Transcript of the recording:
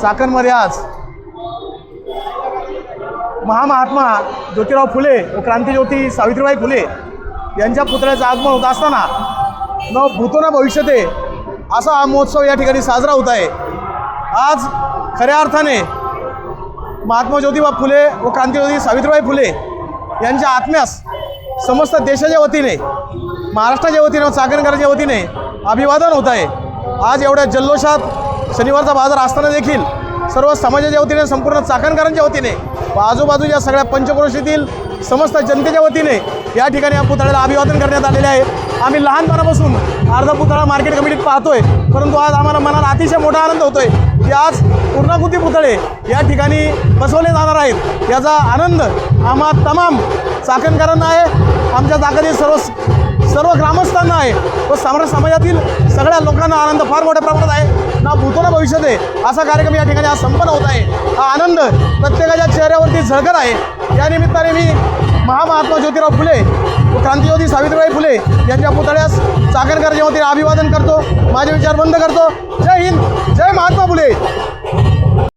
चाकणमध्ये आज महामहात्मा ज्योतिराव फुले व क्रांतीज्योती सावित्रीबाई फुले यांच्या पुतळ्याचं आगमन होत असताना न भूतोना भविष्यते असा हा महोत्सव या ठिकाणी साजरा होत आहे. आज खऱ्या अर्थाने महात्मा ज्योतिबा फुले व क्रांतीज्योती सावित्रीबाई फुले यांच्या आत्म्यास समस्त देशाच्या वतीने महाराष्ट्राच्या वतीने व चाकणकरांच्या वतीने अभिवादन होत आहे. आज एवढ्या जल्लोषात शनिवारचा बाजार असताना देखील सर्व समाजाच्या वतीने संपूर्ण चाकणकरांच्या वतीने व आजूबाजूच्या सगळ्या पंचक्रोशीतील समस्त जनतेच्या वतीने या ठिकाणी या पुतळ्याला अभिवादन करण्यात आलेले आहे. आम्ही लहानपणापासून अर्धा पुतळा मार्केट कमिटीत पाहतोय परंतु आज आम्हाला मनाला अतिशय मोठा आनंद होतोय की आज पूर्णाकृती पुतळे या ठिकाणी बसवले जाणार आहेत. याचा आनंद आम्हा तमाम चाकणकरांना आहे. आमच्या ताकदीत सर्व सर्व ग्रामस्थांना आहे. व समर समाजातील सगळ्या लोकांना आनंद फार मोठ्या प्रमाणात आहे. ना भूतोना भविष्यात आहे. असा कार्यक्रम या ठिकाणी आज संपन्न होत आहे. हा आनंद प्रत्येकाच्या चेहऱ्यावरती झळकत आहे. या निमित्ताने मी महामहात्मा ज्योतिराव फुले व क्रांतिज्योती सावित्रीबाई फुले यांच्या पुतळ्यास चाकणकरांच्या वतीने अभिवादन करतो. माझे विचार बंद करतो. जय हिंद जय